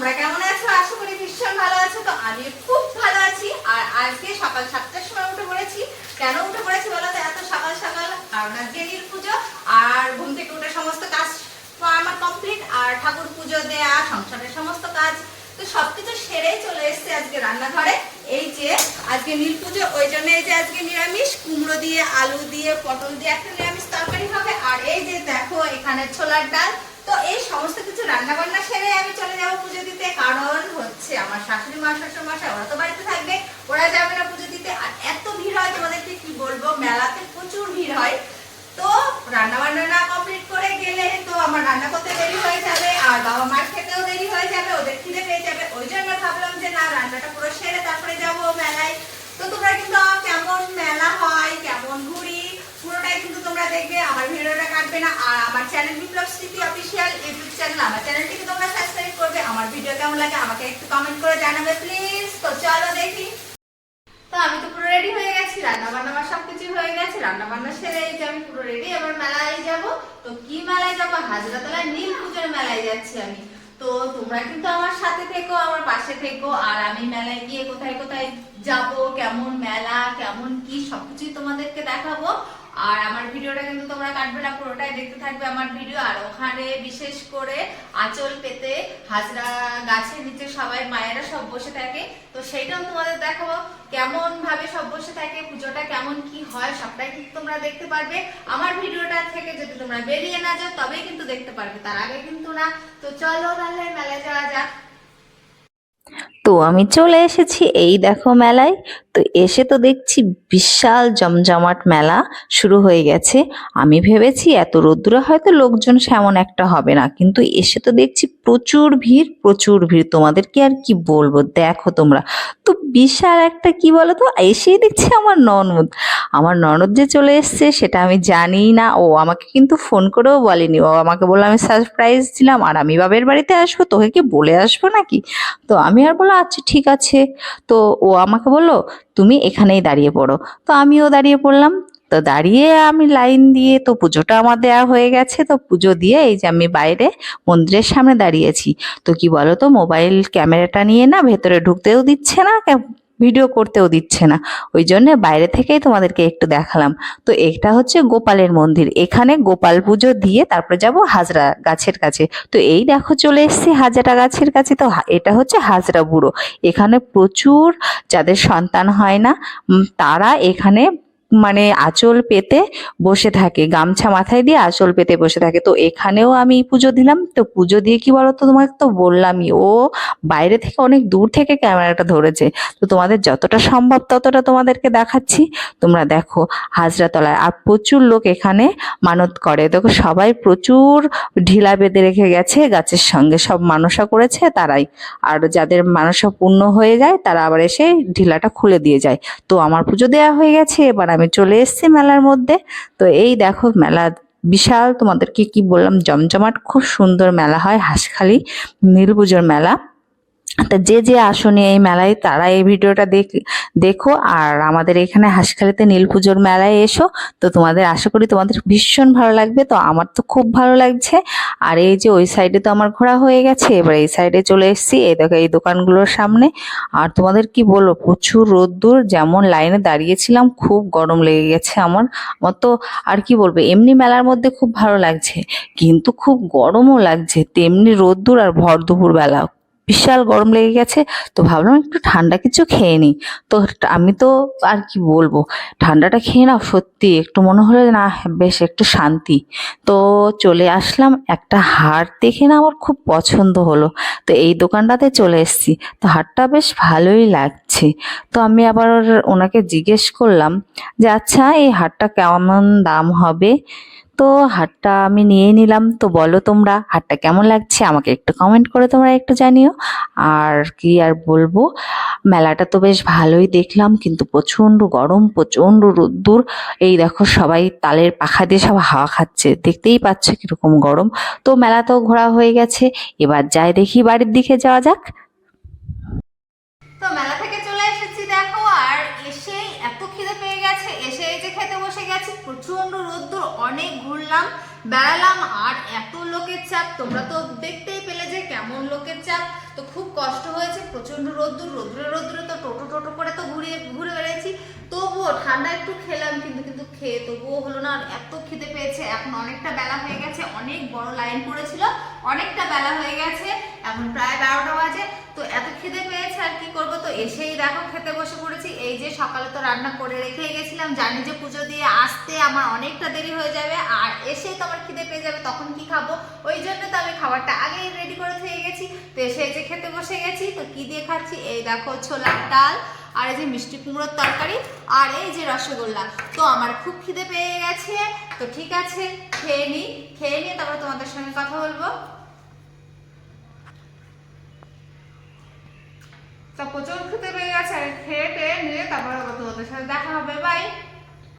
তোমরা কেমন আছো? আশা করি ভীষণ ভালো আছো। তো আমি খুব ভালো আছি। আর আজকে সকাল সাতটার সময় উঠে পড়েছি। কেন উঠে পড়েছি বলো তো? এত সকাল সকাল কারণ আজকে নীল পুজো আর ঘুম থেকে উঠে সমস্ত কাজ আমার কমপ্লিট আর ঠাকুর পুজো দেয়া, সংসারের সমস্ত কাজ। তো সবকিছু সেরেই চলে এসেছে আজকে রান্নাঘরে। এই যে আজকে নীল পুজো, ওই জন্য এই যে আজকে নিরামিষ, কুমড়ো দিয়ে, আলু দিয়ে, পটল দিয়ে একটা নিরামিষ তরকারি হবে। আর এই যে দেখো, এখানে ছোলার ডাল তো এই সমস্ত কিছু রান্না বান্না সেরে আমি চলে যাব পুজো দিতে, কারণ হচ্ছে আমার শাশুড়ি মা শ্বশুর মশাই ওরা তো বাড়িতে থাকবে, ওরা যাবে না পুজো দিতে। আর এত ভিড় হয় তোমাদেরকে কি বলব? মেলাতে প্রচুর ভিড় হয়। তো রান্না বান্না না কমপ্লিট করে গেলে তো আমার রান্না করতে দেরি হয়ে যাবে আর বাবা মার খেতেও দেরি হয়ে যাবে ওদের খিদে পেয়ে যাবে ওই জন্য ভাবলাম যে না রান্নাটা পুরো সেরে তারপরে যাব মেলায় তো তোমরা কিন্তু কেমন মেলা হয় কেমন ঘুরি পুরোটাই কিন্তু তোমরা দেখবে আমার ভিডিওটা কাটবে না। আর আমার চ্যানেল বিপ্লব স্মৃতি অফিসিয়াল ইউটিউব চ্যানেল আমার চ্যানেলটিকে তোমরা সাবস্ক্রাইব করবে। আমার ভিডিও কেমন লাগে আমাকে একটু কমেন্ট করে জানাবে প্লিজ তো চলো দেখি। তো আমি তো পুরো রেডি হয়ে গেছি রান্না বান্না আমার সবকিছু হয়ে গেছে রান্না বান্না সেরে এই যে আমি পুরো রেডি এবার মেলায় যাব। তো কি মেলায় যাব? হাজরাতলায় নীল পুজোর মেলায় যাচ্ছি আমি। তো তোমরা কিন্তু আমার সাথে থেকো, আমার পাশে থেকো, আর আমি মেলায় গিয়ে কোথায় কোথায় যাব, কেমন মেলা, কেমন কি, সবকিছুই তোমাদেরকে দেখাবো। আর আমার ভিডিওটা কিন্তু তোমরা কাটবে না, পুরোটাই দেখতে থাকবে আমার ভিডিও। আর ওখানে বিশেষ করে আঁচল পেতে হাজরা গাছের নিচে সবাই মায়েরা সব বসে থাকে। তো সেইটাও তোমাদের দেখাবো কেমন ভাবে সব বসে থাকে, পুজোটা কেমন কি হয়, সবটাই কিন্তু তোমরা দেখতে পারবে। আমার ভিডিওটা থেকে যদি তোমরা বেরিয়ে না যাও, তবেই কিন্তু দেখতে পারবে, তার আগে কিন্তু না। তো চলো তাহলে মেলায় যাওয়া যাক। তো আমি চলে এসেছি, এই দেখো মেলায়। তো এসে তো দেখছি বিশাল জমজমাট মেলা শুরু হয়ে গেছে। আমি ভেবেছি এত রোদ্দুরে হয়তো লোকজন সেমন একটা হবে না, কিন্তু এসে তো দেখছি প্রচুর ভিড় প্রচুর ভিড়। তোমাদেরকে আর কি বলব? দেখো তোমরা। তো বিশাল একটা কি বলো তো এসেই দেখছি আমার ননদ। আমার ননদ যে চলে এসছে সেটা আমি জানি না। ও আমাকে কিন্তু ফোন করেও বলেনি। ও আমাকে বলল, আমি সারপ্রাইজ দিলাম আর আমি বাবের বাড়িতে আসব, তোকে কি বলে আসব নাকি? তো আমি আর বললাম আচ্ছা ঠিক আছে। তো ও আমাকে বলল তুমি এখানেই দাঁড়িয়ে পড়ো। তো আমিও দাঁড়িয়ে পড়লাম। তো দাঁড়িয়ে আমি লাইন দিয়ে, তো পুজোটা আমার দেওয়া হয়ে গেছে। তো পুজো দিয়ে এই যে আমি বাইরে মন্দিরের সামনে দাঁড়িয়েছি। তো কি বলো তো মোবাইল ক্যামেরাটা নিয়ে না ভেতরে ঢুকতেও দিচ্ছে না ভিডিও করতেও দিচ্ছে না। ওই জন্যে বাইরে থেকেই তোমাদেরকে একটু দেখালাম। তো এটা হচ্ছে গোপালের মন্দির। এখানে গোপাল পুজো দিয়ে তারপরে যাব হাজরা গাছের কাছে। তো এই দেখো চলে এসছি হাজরা গাছের কাছে। তো এটা হচ্ছে হাজরা বুড়ো। এখানে প্রচুর যাদের সন্তান হয় না তারা এখানে মানে আঁচল পেতে বসে থাকে, গামছা মাথায় দিয়ে আঁচল পেতে বসে থাকে। তো এখানেও আমি পুজো দিলাম। তো পুজো দিয়ে কি বলতো? তোমাকে তো বললামই। ও বাইরে থেকে অনেক দূর থেকে ক্যামেরাটা ধরেছে। তো তোমাদের যতটা সম্ভব ততটা তোমাদেরকে দেখাচ্ছি। তোমরা দেখো হাজরাতলায়। আর প্রচুর লোক এখানে মানত করে। দেখো সবাই প্রচুর ঢিলা বেঁধে রেখে গেছে গাছের সঙ্গে। সব মানসা করেছে তারাই। আর যাদের মানসা পূর্ণ হয়ে যায় তারা আবার এসে ঢিলাটা খুলে দিয়ে যায়। তো আমার পুজো দেওয়া হয়ে গেছে। এবার আমি চলে এসেছি মেলার মধ্যে। তো এই দেখো মেলা বিশাল, তোমাদেরকে কি বললাম, জমজমাট, খুব সুন্দর মেলা হয় হাঁসখালি নীল পুজোর মেলা। তা যে যে আসনে এই মেলায় তারা এই ভিডিওটা দেখ, দেখো আর আমাদের এখানে হাসখালিতে নীল পুজোর মেলায় এসো। তো তোমাদের আশা করি তোমাদের ভীষণ ভালো লাগবে। তো আমার তো খুব ভালো লাগছে। আর এই যে ওই সাইডে তো আমার ঘোরা হয়ে গেছে। এবার এই সাইডে চলে এসেছি। এই দেখো, এই দোকানগুলোর সামনে। আর তোমাদের কি বলব, প্রচুর রোদ্দুর। যেমন লাইনে দাঁড়িয়েছিলাম, খুব গরম লেগে গেছে আমার। আমার তো আর কি বলব, এমনি মেলার মধ্যে খুব ভালো লাগছে। কিন্তু খুব গরমও লাগছে। তেমনি রোদ্দুর আর ভর দুপুর বেলা। বিশাল গরম লেগে গেছে, তো ভাবলাম একটু ঠান্ডা কিছু খেয়ে নিই। তো আমি তো আর কি বলব, ঠান্ডাটা খেয়ে নাও, সত্যি একটু মনে হলো না, বেশ একটু শান্তি। তো চলে আসলাম, একটা হার দেখে না আমার খুব পছন্দ হলো। তো এই দোকানটাতে চলে এসেছি, তো হারটা বেশ ভালোই লাগছে। তো আমি আবার ওনাকে জিজ্ঞেস করলাম যে আচ্ছা এই হারটা কেমন দাম হবে? তো হারটা আমি নিয়ে নিলাম। তো বলো তোমরা হারটা কেমন লাগছে? আমাকে একটু কমেন্ট করে তোমরা একটু জানিও। আর কি আর বলব? মেলাটা তো বেশ ভালোই দেখলাম, কিন্তু প্রচণ্ড গরম, প্রচণ্ড রোদ্দুর। এই দেখো সবাই তালের পাখা দিয়ে সব হাওয়া খাচ্ছে। দেখতেই পাচ্ছ কীরকম গরম। তো মেলা তো ঘোরা হয়ে গেছে। এবার যাই দেখি বাড়ির দিকে যাওয়া যাক। মেলা থেকে চলে এসেছি, দেখো, আর এসেই এত খিদে পেয়ে গেছে। এসে এই যে খেতে বসে গেছি প্রচণ্ড রোদ্দুর, অনেক ঘুরলাম, বেড়ালাম, আর এত লোকের চাপ, তোমরা তো দেখতেই পেলে যে কেমন লোকের চাপ। তো খুব কষ্ট হয়েছে প্রচণ্ড রোদ্দুর, রোদ্দুরে রোদ্দুরে তো টোটো টোটো করে তো ঘুরে ঘুরে বেড়াচ্ছি। তবুও ঠান্ডা একটু খেলাম, কিন্তু কিন্তু খেয়ে তবুও হলো না এত খিদে পেয়েছে। এখন অনেকটা বেলা হয়ে গেছে, অনেক বড় লাইন পড়েছিল, অনেকটা বেলা হয়ে গেছে, এখন প্রায় বারোটা বাজে। তো এত খিদে পেয়েছে আর কি করব? তো এসেই দেখো খেতে বসে পড়েছি। এই যে সকালে তো রান্না করে রেখে গেছিলাম, জানি যে পুজো দিয়ে আসতে আমার অনেকটা দেরি হয়ে যাবে, আর এসেই তো আমার খিদে পেয়ে যাবে, তখন কি খাব? ওই জন্য তো আমি খাবারটা আগেই রেডি করে থেকে গেছি। তো এসে যে খেতে বসে গেছি, তো কি দিয়ে খাচ্ছি? এই দেখো ছোলার ডাল আর এই যে মিষ্টি কুমড়োর তরকারি আর এই যে রসগোল্লা। তো আমার খুব খিদে পেয়ে গেছে। তো ঠিক আছে, খেয়ে নিই খেয়ে নিয়ে তারপর তোমাদের সঙ্গে কথা বলব। তা প্রচুর খেতে পেয়ে গেছে খেয়ে টেয়ে নিয়ে তারপরে তোমাদের সাথে দেখা হবে বাই